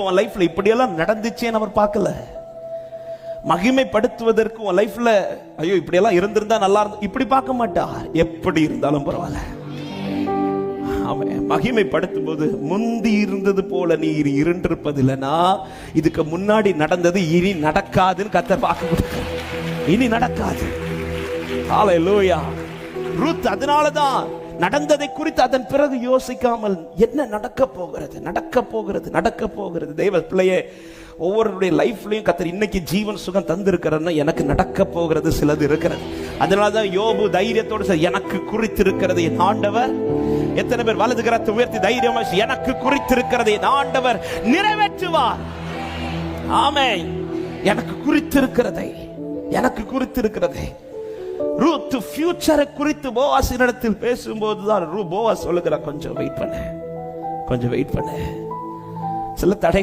உன் லைஃப்ல இப்படியெல்லாம் நடந்துச்சேன்னு அவர் பார்க்கல. மகிமைப்படுத்துவதற்கு உன் லைஃப்ல ஐயோ இப்படியெல்லாம் இருந்திருந்தா நல்லா இருந்து இப்படி பார்க்க மாட்டா. எப்படி இருந்தாலும் பரவாயில்ல. அவன் மகிமைப்படுத்தும் போது முந்தி இருந்தது போல நீ இனி இருண்டிருப்பதில்லைனா இதுக்கு முன்னாடி நடந்தது இனி நடக்காதுன்னு கத்த பார்க்க முடியும் இனி நடக்காது. ஹalleluya ரூத் அதனாலதான் நடந்ததை குறித்து அதன் பிறகு யோசிக்காமல் என்ன நடக்க போகிறது? நடக்க போகிறது நடக்க போகிறது. தெய்வ பிள்ளையே ஒவ்வொருடைய லைஃப்லயும் கத்தர் இன்னைக்கு ஜீவன் சுகம் தந்திருக்கிறன்னா எனக்கு நடக்க போகிறது சிலது இருக்கிறது. அதனாலதான் யோபு தைரியத்தோடு சார் எனக்கு குறித்திருக்கிறது என் ஆண்டவர். எத்தனை பேர் வலது கரத்தை உயர்த்தி தைரியமா எனக்கு குறித்திருக்கிறது என் ஆண்டவர். நிறைவேற்றுவார். ஆமே எனக்கு குறித்திருக்கிறதை எனக்கு குறித்திருக்கிறதை. ரூத் ஃபியூச்சரை குறித்து போவாசினிடத்தில் பேசும்போது தான் ரூ போவாஸ் சொல்லுகிற கொஞ்சம் வெயிட் பண்ண. கொஞ்சம் வெயிட் பண்ண. சில தடைகள்